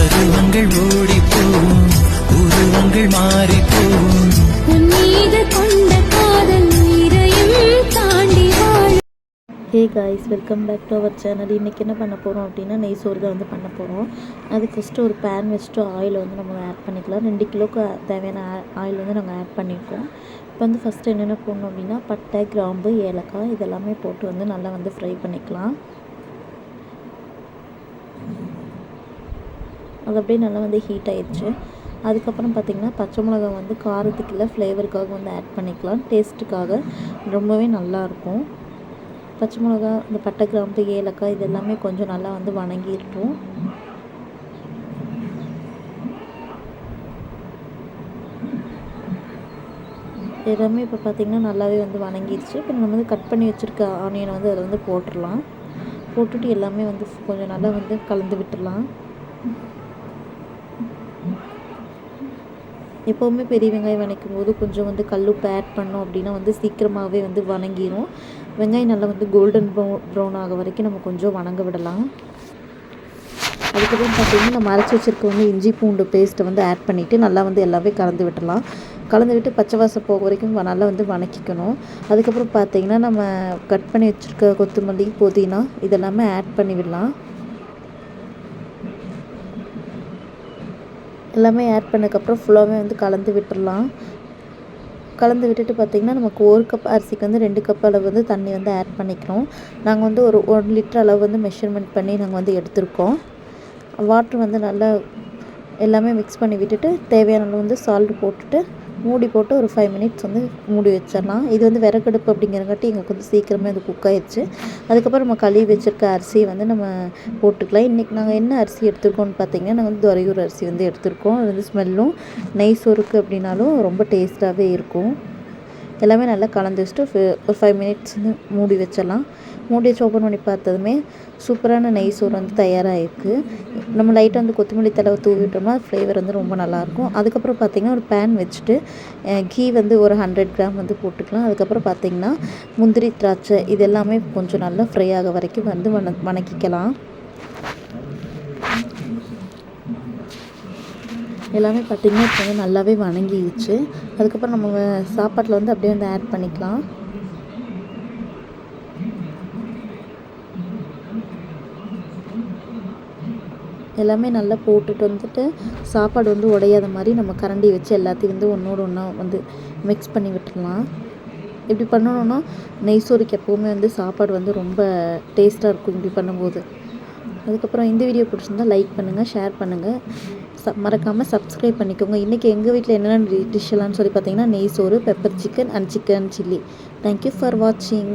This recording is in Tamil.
பருவங்கள் உருவங்கள் கொண்ட காதல் உயிரையும் தாண்டி வாழ hey guys welcome back to our channel இன்றைக்கி என்ன பண்ண போகிறோம் அப்படின்னா நெய் சோறு தான் வந்து பண்ண போகிறோம் அதுக்கு ஃபஸ்ட்டு ஒரு பேன் வச்சுட்டு ஆயில் வந்து நம்ம ஆட் பண்ணிக்கலாம். ரெண்டு கிலோக்கு தேவையான ஆயில் வந்து நாங்கள் ஆட் பண்ணியிருக்கோம் இப்போ வந்து ஃபஸ்ட்டு என்னென்ன போடணும் அப்படின்னா பட்டை கிராம்பு ஏலக்காய் இதெல்லாமே போட்டு வந்து நல்லா வந்து ஃப்ரை பண்ணிக்கலாம். அது அப்படியே நல்லா வந்து ஹீட் ஆயிடுச்சு அதுக்கப்புறம் பார்த்திங்கன்னா பச்சை மிளகாய் வந்து காரத்துக்கு இல்லை ஃப்ளேவருக்காக வந்து ஆட் பண்ணிக்கலாம். டேஸ்ட்டுக்காக ரொம்பவே நல்லாயிருக்கும் பச்சை மிளகா இந்த பட்டை கிராம்பு ஏலக்காய் இது எல்லாமே கொஞ்சம் நல்லா வந்து வணங்கிட்டோம் எல்லாமே இப்போ பார்த்திங்கன்னா நல்லாவே வந்து வணங்கிடுச்சு இப்போ நம்ம வந்து கட் பண்ணி வச்சுருக்க ஆனியனை வந்து அதில் வந்து போட்டுடலாம். போட்டுட்டு எல்லாமே வந்து கொஞ்சம் நல்லா வந்து கலந்து விட்டுடலாம். எப்போவுமே பெரிய வெங்காயம் வணக்கும் போது கொஞ்சம் வந்து கல்லுப்பு ஆட் பண்ணோம் அப்படின்னா வந்து சீக்கிரமாகவே வந்து வணங்கிடும் வெங்காயம் நல்லா வந்து கோல்டன் ப்ரௌன் ப்ரௌன் ஆக வரைக்கும் நம்ம கொஞ்சம் வணங்க விடலாம். அதுக்கப்புறம் பார்த்திங்கன்னா நம்ம அரைச்சி வச்சுருக்க வந்து இஞ்சி பூண்டு பேஸ்ட்டை வந்து ஆட் பண்ணிவிட்டு நல்லா வந்து எல்லாமே கலந்து விடலாம் கலந்து விட்டு பச்சை வாசம் போக வரைக்கும் நல்லா வந்து வணக்கிக்கணும். அதுக்கப்புறம் பார்த்திங்கன்னா நம்ம கட் பண்ணி வச்சுருக்க கொத்தமல்லி புதினா இதெல்லாமே ஆட் பண்ணி விடலாம். எல்லாமே ஆட் பண்ணதுக்கப்புறம் ஃபுல்லாகவே வந்து கலந்து விட்டுடலாம் கலந்து விட்டுட்டு பார்த்திங்கன்னா நமக்கு ஒரு கப் அரிசிக்கு வந்து ரெண்டு கப் அளவு வந்து தண்ணி வந்து ஆட் பண்ணிக்கிறோம். நாங்கள் வந்து ஒரு ஒன் லிட்டர் அளவு வந்து மெஷர்மெண்ட் பண்ணி நாங்கள் வந்து எடுத்திருக்கோம். வாட்ரு வந்து நல்லா எல்லாமே மிக்ஸ் பண்ணி விட்டுட்டு தேவையான அளவு வந்து சால்ட் போட்டுட்டு மூடி போட்டு ஒரு ஃபைவ் மினிட்ஸ் வந்து மூடி வச்சிடலாம். இது வந்து விறகடுப்பு அப்படிங்கிறங்காட்டி எங்களுக்கு வந்து சீக்கிரமே அது குக் ஆயிடுச்சு. அதுக்கப்புறம் நம்ம கழுவி வச்சிருக்க அரிசியை வந்து நம்ம போட்டுக்கலாம். இன்றைக்கி நாங்கள் என்ன அரிசி எடுத்துருக்கோம்னு பார்த்தீங்கன்னா நாங்கள் வந்து துறையூர் அரிசி வந்து எடுத்திருக்கோம். அது வந்து ஸ்மெல்லும் நெய் சோறுக்கு அப்படின்னாலும் ரொம்ப டேஸ்ட்டாகவே இருக்கும். எல்லாமே நல்லா கலந்து வச்சுட்டு ஒரு ஃபைவ் மினிட்ஸ் வந்து மூடி வச்சிடலாம். மூடி வச்சு ஓப்பன் பண்ணி பார்த்ததுமே சூப்பரான நெய் சோறு வந்து தயாராகிருக்கு நம்ம லைட்டாக வந்து கொத்தமல்லி தடவை தூவி விட்டோம்னா ஃப்ளேவர் வந்து ரொம்ப நல்லாயிருக்கும். அதுக்கப்புறம் பார்த்திங்கன்னா ஒரு பேன் வச்சுட்டு கீ வந்து ஒரு ஹண்ட்ரட் கிராம் வந்து போட்டுக்கலாம். அதுக்கப்புறம் பார்த்திங்கன்னா முந்திரி திராட்சை இது எல்லாமே கொஞ்சம் நல்லா ஃப்ரை ஆக வரைக்கும் வந்து வண வணக்கிக்கலாம். எல்லாமே பார்த்திங்கன்னா இப்போ வந்து நல்லாவே வணங்கிடுச்சு. அதுக்கப்புறம் நம்ம சாப்பாட்டில் வந்து அப்படியே வந்து ஆட் பண்ணிக்கலாம். எல்லாமே நல்லா போட்டுட்டு வந்துட்டு சாப்பாடு வந்து உடையாத மாதிரி நம்ம கரண்டி வச்சு எல்லாத்தையும் வந்து ஒன்றோடு ஒன்றா வந்து மிக்ஸ் பண்ணி விட்டுடலாம். இப்படி பண்ணணுன்னா நெய் சோறுக்கு எப்போவுமே வந்து சாப்பாடு வந்து ரொம்ப டேஸ்ட்டாக இருக்கும் இப்படி பண்ணும்போது. அதுக்கப்புறம் இந்த வீடியோ பிடிச்சிருந்தா லைக் பண்ணுங்கள் ஷேர் பண்ணுங்கள் ச மறக்காமல் சப்ஸ்கிரைப் பண்ணிக்கோங்க. இன்றைக்கி எங்கள் வீட்டில் என்னென்ன டிஷ் எல்லாம்னு சொல்லி பார்த்தீங்கன்னா நெய் சோறு pepper chicken and chicken chilli thank you for வாட்சிங்